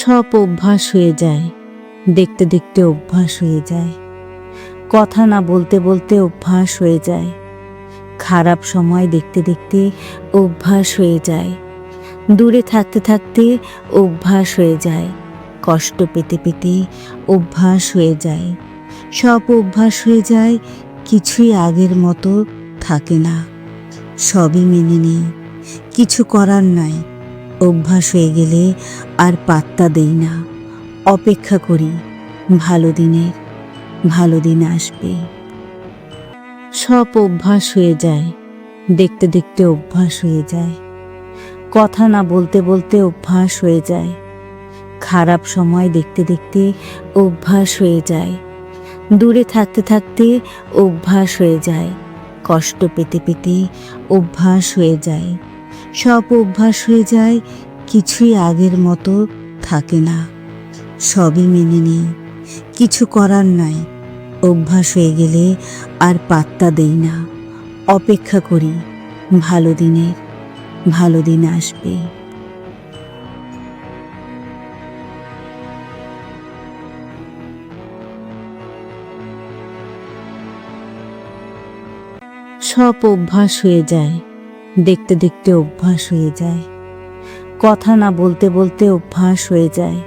সব অভ্যাস হয়ে যায়। দেখতে দেখতে অভ্যাস হয়ে যায়। কথা না বলতে বলতে অভ্যাস হয়ে যায়। খারাপ সময় দেখতে দেখতে অভ্যাস হয়ে যায়। দূরে থাকতে থাকতে অভ্যাস হয়ে যায়। কষ্ট পেতে পেতে অভ্যাস হয়ে যায়। সব অভ্যাস হয়ে যায়, কিছুই আগের মতো থাকে না। সবই মেনে নেই। কিছু করার নাই। অভ্যাস হয়ে গেলে আর পাত্তা দেই না। অপেক্ষা করি, ভালো দিনের, ভালো দিন আসবে। সব অভ্যাস হয়ে যায়, দেখতে দেখতে অভ্যাস হয়ে যায়। কথা না বলতে বলতে অভ্যাস হয়ে যায়। খারাপ সময় দেখতে দেখতে অভ্যাস হয়ে যায়। দূরে থাকতে থাকতে অভ্যাস হয়ে যায়। কষ্ট পেতে পেতে অভ্যাস হয়ে যায়। সব অভ্যাস হয়ে যায়, কিছুই আগের মতো থাকে না। সবই মেনে নিই। কিছু করার নাই। অভ্যাস হয়ে গেলে আর পাত্তা দেই না। অপেক্ষা করি, ভালো দিনের, ভালো দিন আসবে। সব অভ্যাস হয়ে যায়। দেখতে দেখতে অভ্যাস হয়ে যায়। কথা না বলতে বলতে অভ্যাস হয়ে যায়।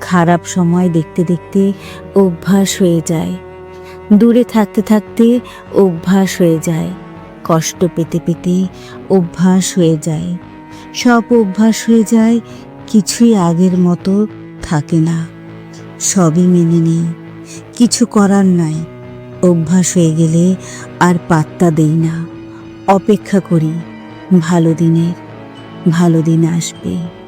খারাপ সময় দেখতে দেখতে অভ্যাস হয়ে যায়। দূরে থাকতে থাকতে অভ্যাস হয়ে যায়। কষ্ট পেতে পেতে অভ্যাস হয়ে যায়। সব অভ্যাস হয়ে যায়, কিছুই আগের মতো থাকে না। সবই মেনে নেই। কিছু করার নাই। অভ্যাস হয়ে গেলে আর পাত্তা দেই না। অপেক্ষা করি। ভালো দিনের ভালো দিন আসবে।